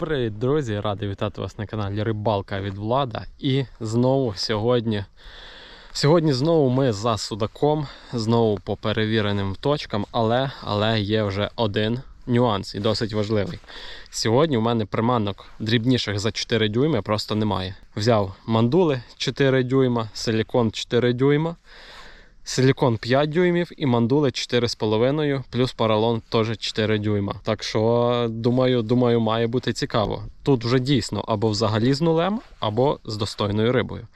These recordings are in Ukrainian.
Привіт, друзі! Радий вітати вас на каналі Рибалка від Влада. І знову сьогодні. Сьогодні знову ми за судаком, знову по перевіреним точкам, але, але є вже один нюанс і досить важливий. Сьогодні у мене приманок дрібніших за 4 дюйми просто немає. Взяв мандули 4 дюйма, силікон 4 дюйма. Силікон 5 дюймів і мандули 4,5, плюс поролон теж 4 дюйма. Так що, думаю, думаю, має бути цікаво. Тут вже дійсно або взагалі з нулем, або з достойною рибою.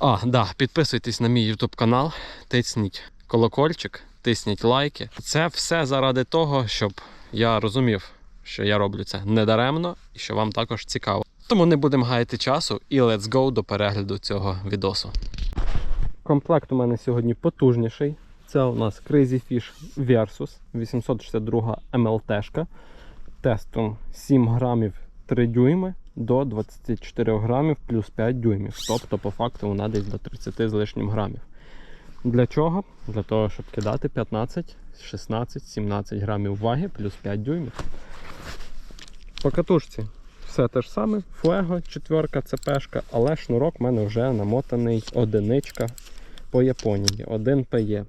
А, да, підписуйтесь на мій YouTube канал, тисніть колокольчик, тисніть лайки. Це все заради того, щоб я розумів, що я роблю це недаремно і що вам також цікаво. Тому не будемо гаяти часу і let's go до перегляду цього відосу. Комплект у мене сьогодні потужніший. Це у нас Crazy Fish Versus 862 MLT. Тестом 7 грамів 3 дюйми до 24 грамів плюс 5 дюймів. Тобто, по факту, вона десь до 30 з лишнім грамів. Для чого? Для того, щоб кидати 15, 16, 17 грамів ваги плюс 5 дюймів. По катушці все те ж саме. Флего, четверка, ЦПшка, але шнурок в мене вже намотаний одиничка по Японії. 1 PE.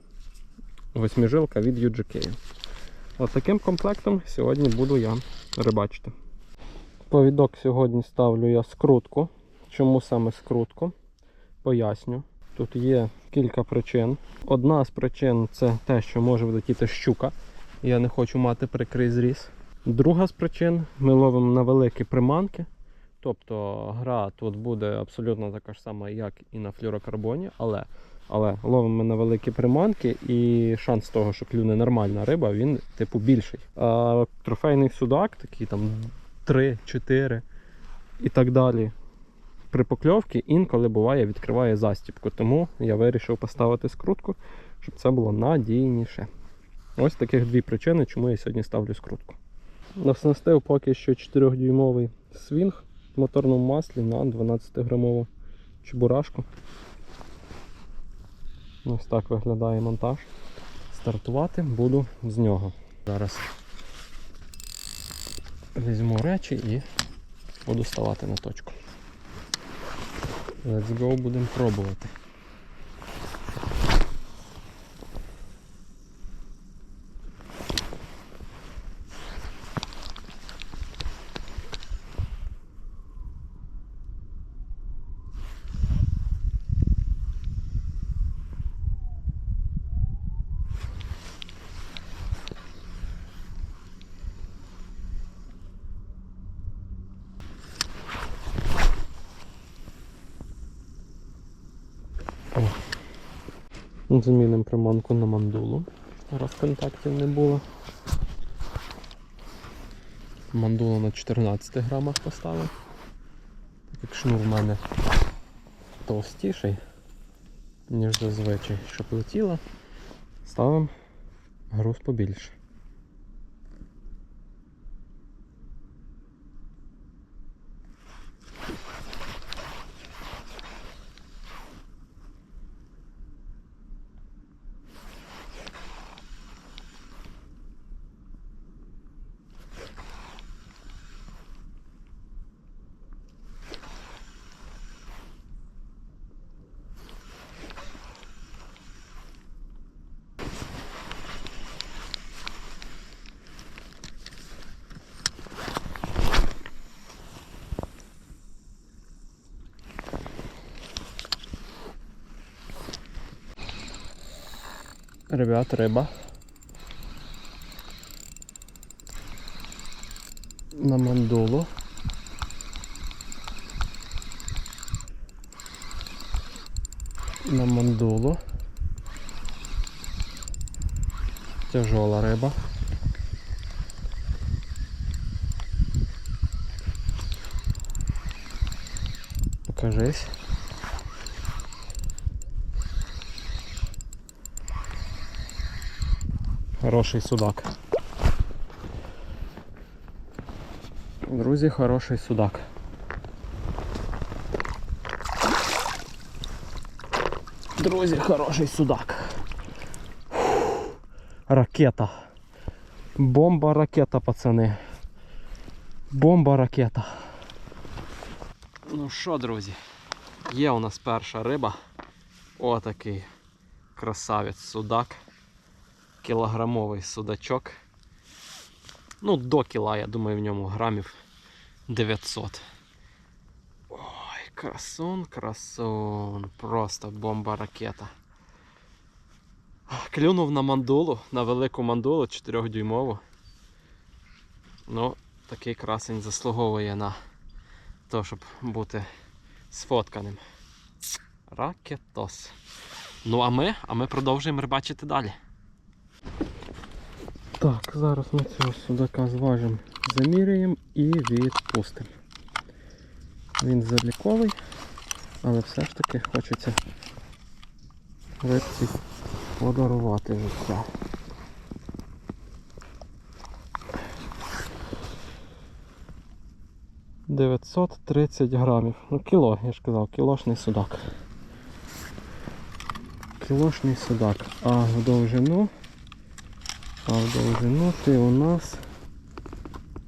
Восьмижилка від UGK. От таким комплектом сьогодні буду я рибачити. Повідок сьогодні ставлю я скрутку. Чому саме скрутку? Поясню. Тут є кілька причин. Одна з причин це те, що може влетіти щука. Я не хочу мати прикрий зріз. Друга з причин ми ловимо на великі приманки. Тобто гра тут буде абсолютно така ж сама, як і на флюрокарбоні, але, але ловимо на великі приманки і шанс того, що клюне нормальна риба, він типу більший. А трофейний судак, такий там 3-4 і так далі. При покльовці інколи буває відкриває застіпку, тому я вирішив поставити скрутку, щоб це було надійніше. Ось таких дві причини, чому я сьогодні ставлю скрутку. Наснастив поки що 4-дюймовий свінг в моторному маслі на 12-грамову чебурашку. Ось так виглядає монтаж. Стартувати буду з нього. Зараз візьму речі і буду ставати на точку. Let's go, будемо пробувати. Замінимо приманку на мандулу, раз контактів не було. Мандулу на 14 грамах поставив. Так шнур в мене товстіший, ніж зазвичай, щоб летіла, ставимо груз побільше. Ребят, риба. На мандулу. На мандулу. Тяжола риба. Покажись. Хороший судак. Друзі, хороший судак. Друзі, хороший судак. Ракета. Бомба ракета, пацани. Бомба ракета. Ну що, друзі, є у нас перша риба. Отакий красавець судак. Кілограмовий судачок. Ну, до кіла, я думаю, в ньому грамів 900. Ой, красун, красун. Просто бомба ракета. Клюнув на мандулу, на велику мандулу 4-дюймову. Ну, такий красень заслуговує на те, щоб бути сфотканим. Ракетос. Ну а ми, а ми продовжуємо рибачити далі. Так, зараз ми цього судака зважимо, заміряємо і відпустимо. Він заліковий, але все ж таки хочеться рибці подарувати життя. Дев'ятсот тридцять грамів. Ну, кіло, я ж казав, кілошний судак. Кілошний судак. А в довжину. А в довжину ти у нас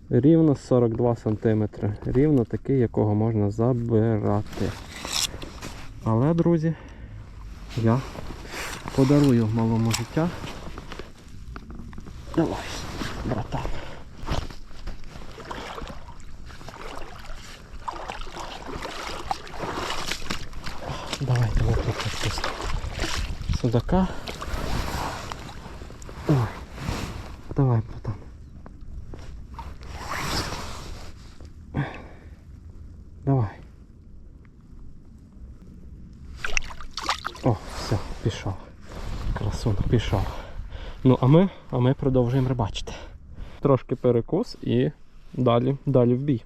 рівно 42 см. Рівно такий, якого можна забирати. Але, друзі, я подарую малому життя. Давай, братан. Давайте вот тут. Судака. Ой. Давай, братан. Давай. О, все, пішов. Красун, пішов. Ну, а ми, а ми продовжуємо рибачити. Трошки перекус і далі, далі в бій.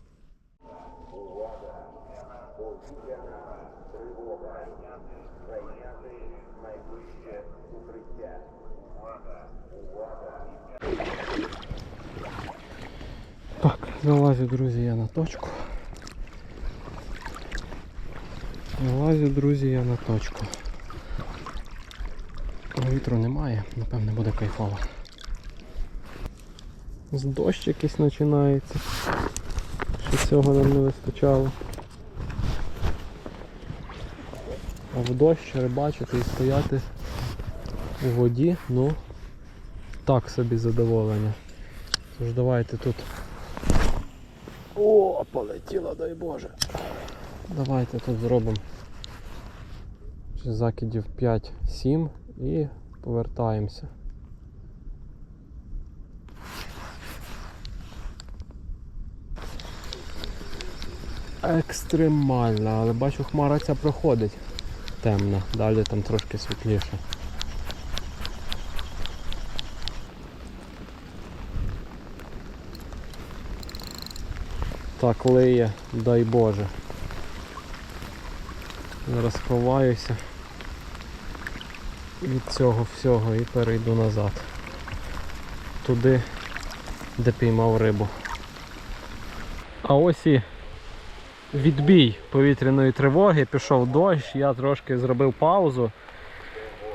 Так, залазю, точку. Залазю, друзі, я на точку. Вітру немає, напевне буде кайфово. З дощ якийсь починається. Що цього нам не вистачало. А в дощ рибачити і стояти у воді, ну так собі задоволення. Тож давайте тут. О, полетіло, дай Боже. Давайте тут зробимо закидів 5-7 і повертаємося. Екстремально, але бачу хмара ця проходить темна, далі там трошки світліше. Так лиє, дай Боже. Зараз ховаюся від цього всього і перейду назад. Туди, де піймав рибу. А ось і відбій повітряної тривоги, пішов дощ, я трошки зробив паузу.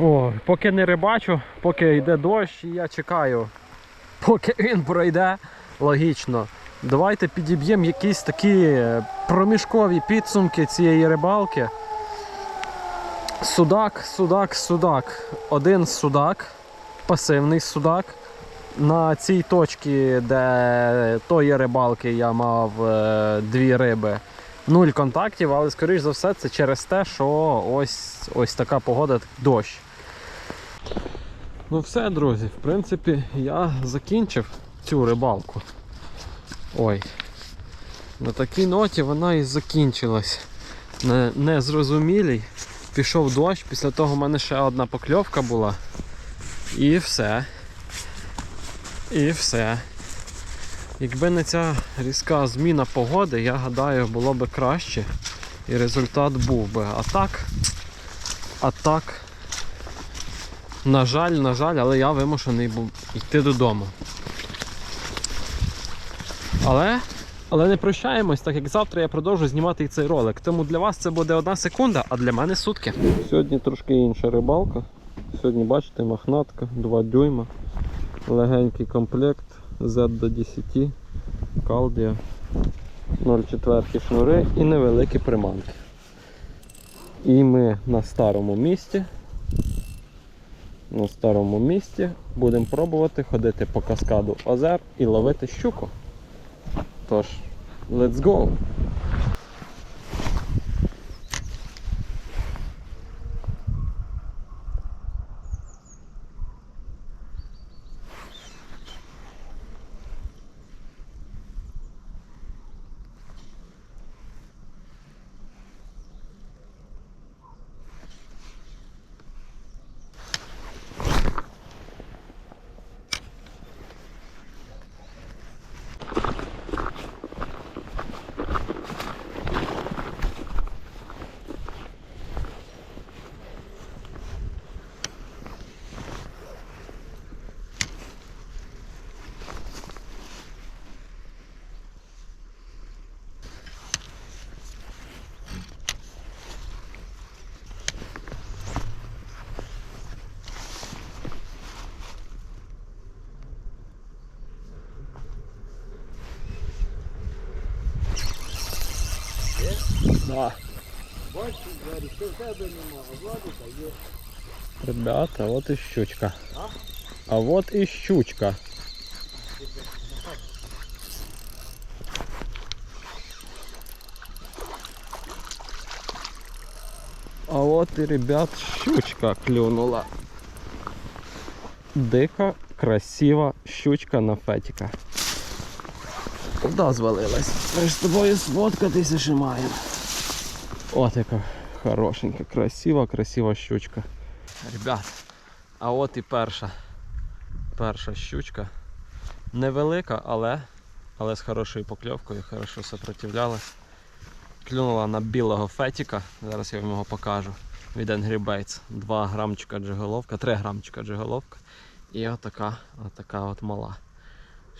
О, поки не рибачу, поки йде дощ, я чекаю, поки він пройде, логічно. Давайте підіб'ємо якісь такі проміжкові підсумки цієї рибалки. Судак, судак, судак. Один судак, пасивний судак. На цій точці, де тої рибалки я мав е, дві риби, нуль контактів, але скоріш за все це через те, що ось, ось така погода, дощ. Ну все, друзі, в принципі, я закінчив цю рибалку. Ой. На такій ноті вона і закінчилась. Не, незрозумілій. Пішов дощ, після того в мене ще одна покльовка була. І все. І все. Якби не ця різка зміна погоди, я гадаю, було би краще. І результат був би. А так, а так, на жаль, на жаль, але я вимушений був йти додому. Але, але не прощаємось, так як завтра я продовжу знімати цей ролик. Тому для вас це буде одна секунда, а для мене сутки. Сьогодні трошки інша рибалка. Сьогодні бачите, махнатка, 2 дюйма, легенький комплект Z до 10, калдія. 0,4 шнури і невеликі приманки. І ми на старому місці. На старому місці будемо пробувати ходити по каскаду озер і ловити щуку. Тож, let's go! Да. Ребята, вот и щучка. А вот и щучка. А вот и, ребят, щучка клюнула. Дика, красива щучка на фетіка. Куда звалилась? Ми ж з тобою сфоткатися ще маємо. От яка хорошенька, красива, красива щучка. Ребят, а от і перша. Перша щучка. Невелика, але, але з хорошою покльовкою, хорошо сопротивлялась. Клюнула на білого фетіка, зараз я вам його покажу. Від Angry Baits. 2 грамчика джиголовка, 3 грамчика джиголовка. І отака, отака от мала.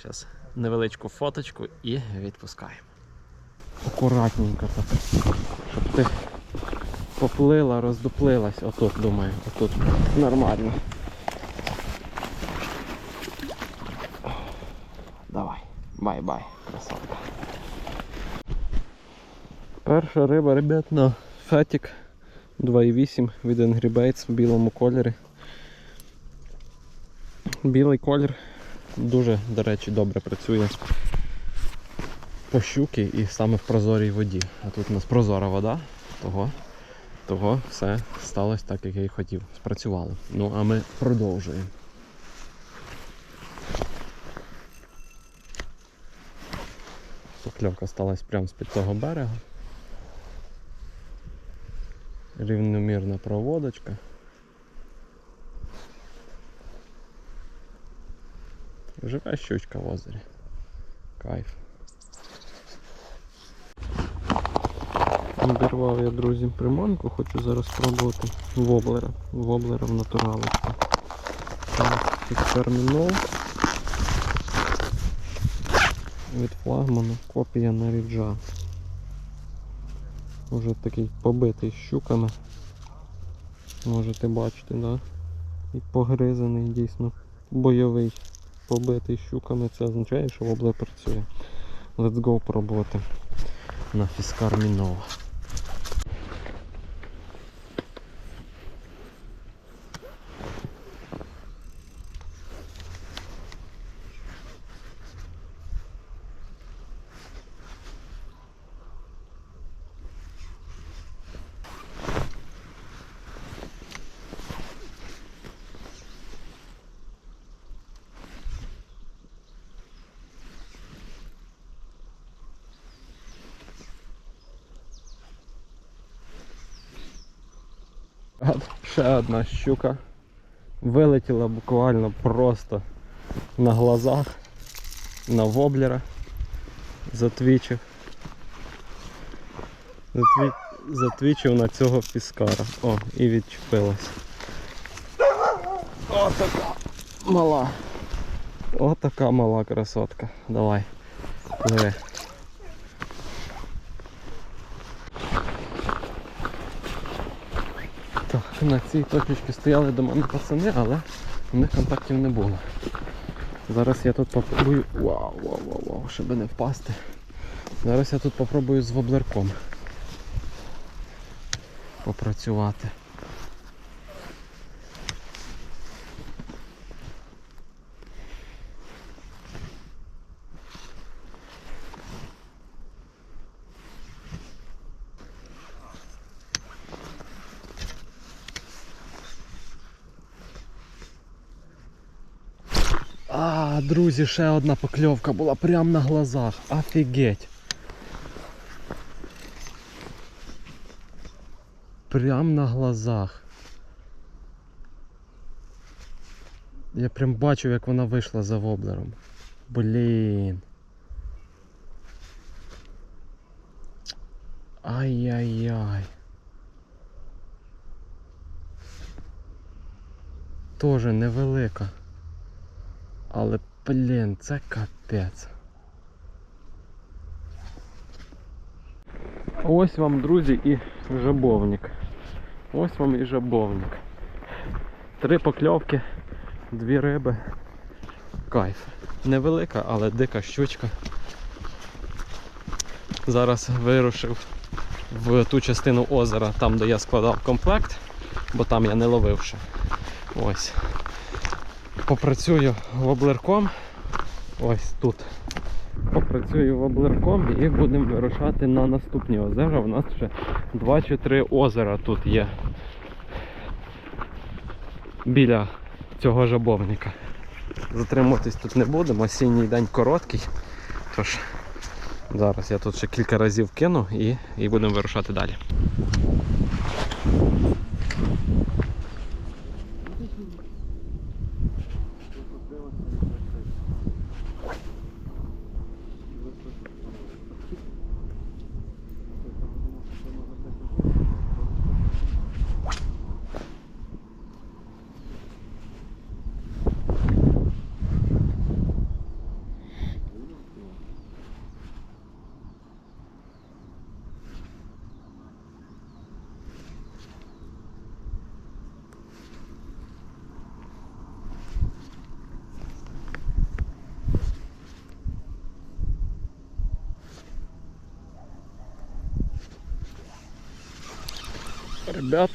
Зараз невеличку фоточку і відпускаємо. Акуратненько так. Щоб ти поплила, роздуплилась. Отут, думаю, отут нормально. Давай, бай-бай, красотка. Перша риба, ребят, на фетік 2,8 від Angry в білому кольорі. Білий колір дуже, до речі, добре працює по щуки і саме в прозорій воді. А тут у нас прозора вода, того, того все сталося так, як я і хотів. Спрацювало. Ну, а ми продовжуємо. Покльовка сталася прямо з-під того берега. Рівномірна проводочка. Живе щучка в озері. Кайф. Обірвав я, друзі, приманку, хочу зараз спробувати воблера. Воблера в натуралочку. Так, термінол. Від флагману копія на ріджа. Уже такий побитий щуками. Можете бачити, да? І погризаний, дійсно бойовий побитий щуками, це означає, що воблер працює. Let's go пробувати на фіскар Ще одна щука. Вилетіла буквально просто на глазах, на воблера. Затвічив. Затві... Затвічив на цього фіскара. О, і відчепилась. О, така мала. О, така мала красотка. Давай. Пливи. На цій точці стояли до мене пацани, але у них контактів не було. Зараз я тут попробую. Вау, вау, вау, вау, щоб не впасти. Зараз я тут попробую з воблерком попрацювати. А, друзі, ще одна покльовка була прямо на глазах. Офігеть. Прям на глазах. Я прям бачив, як вона вийшла за воблером. Блін. Ай-яй-яй. Тоже невелика. Але, блін, це капець. Ось вам, друзі, і жабовник. Ось вам і жабовник. Три покльовки, дві риби. Кайф. Невелика, але дика щучка. Зараз вирушив в ту частину озера, там де я складав комплект, бо там я не ловив ще. Ось. Попрацюю воблерком. Ось тут. Попрацюю воблерком і будемо вирушати на наступні озера. У нас ще два чи три озера тут є. Біля цього жабовника. Затримуватись тут не будемо, осінній день короткий. Тож зараз я тут ще кілька разів кину і, і будемо вирушати далі. Ребят,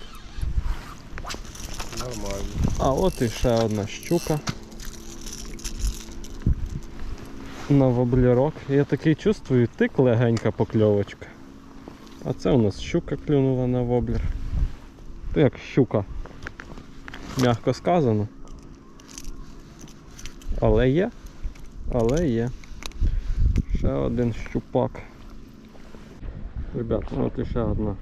Нормально. А от і ще одна щука. На воблерок. Я такий чувствую, тик легенька покльовочка. А це у нас щука клюнула на воблер. То як щука. Мягко сказано. Але є. Але є. Ще один щупак. Ребят, ну от і ще одна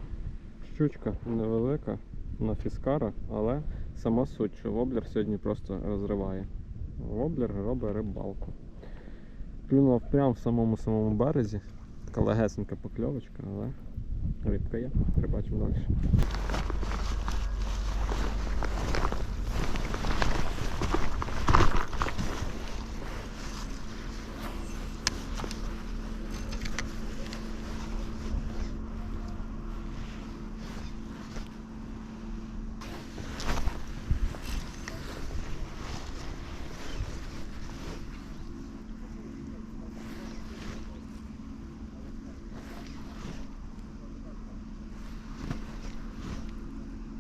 щучка невелика на фіскара, але сама суть, що воблер сьогодні просто розриває. Воблер робить рибалку. Клюнув прямо в самому самому березі. Така легесенька покльовочка, але рибка є. Прибачимо далі.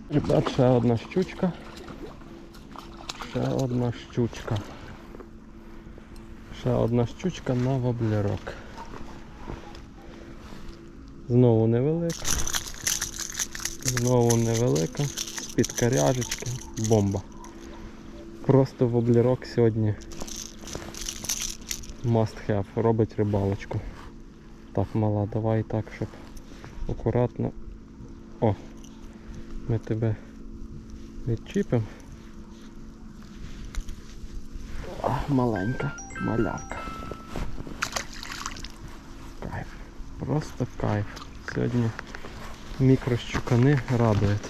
Ребят, ще одна щучка. Ще одна щучка. Ще одна щучка на воблерок. Знову невелика. Знову невелика. З-під коряжечки. Бомба. Просто воблерок сьогодні must have. Робить рибалочку. Так, мала, давай так, щоб акуратно. О! Ми тебе відчіпимо. Маленька малявка. Кайф. Просто кайф. Сьогодні мікрощукани радують.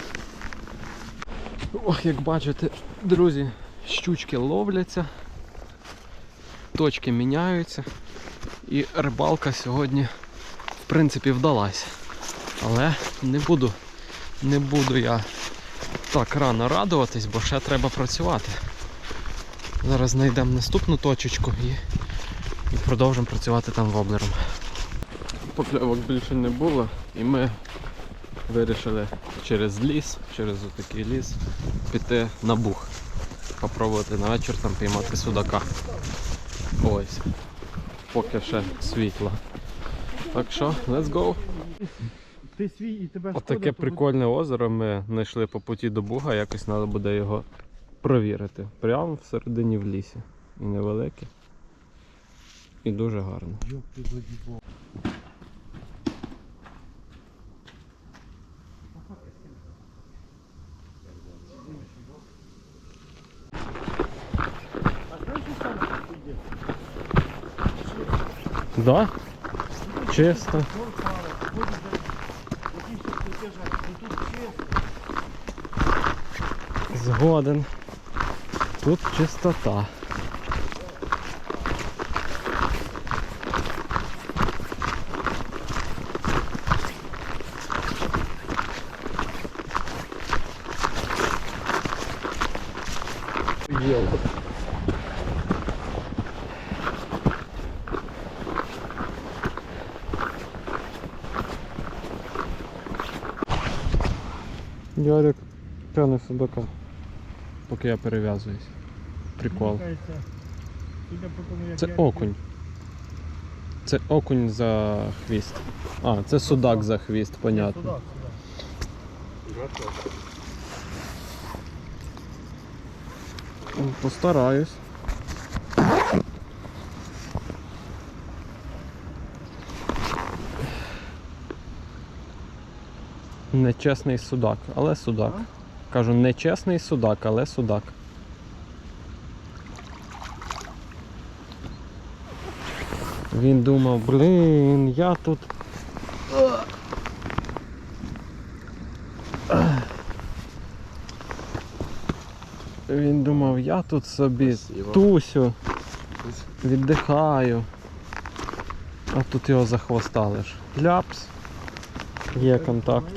Ох, як бачите, друзі, щучки ловляться, точки міняються і рибалка сьогодні в принципі вдалась. Але не буду не буду я так рано радуватись, бо ще треба працювати. Зараз знайдемо наступну точечку і, і продовжимо працювати там воблером. покльовок більше не було, і ми вирішили через ліс, через отакий ліс, піти на бух. Попробувати на вечір там піймати судака. Ось. Поки ще світло. Так що, let's go. Ти свій і тебе шкода, Отаке то прикольне озеро ми знайшли по путі до Буга, якось треба буде його провірити. Прямо всередині в лісі. І невелике. І дуже гарно. Йоп, ти додібав. Да? Чисто. Згоден. Тут чистота. Єло. Ярик тяне судака, поки я перев'язуюсь. Прикол. Це окунь. Це окунь за хвіст. А, це судак за хвіст, понятно. Ну, Постараюсь. Нечесний судак, але судак. Кажу, нечесний судак, але судак. Він думав, блін, я тут. Він думав, я тут собі тусю, віддихаю. А тут його захвостали ж. Ляпс. Є контакт.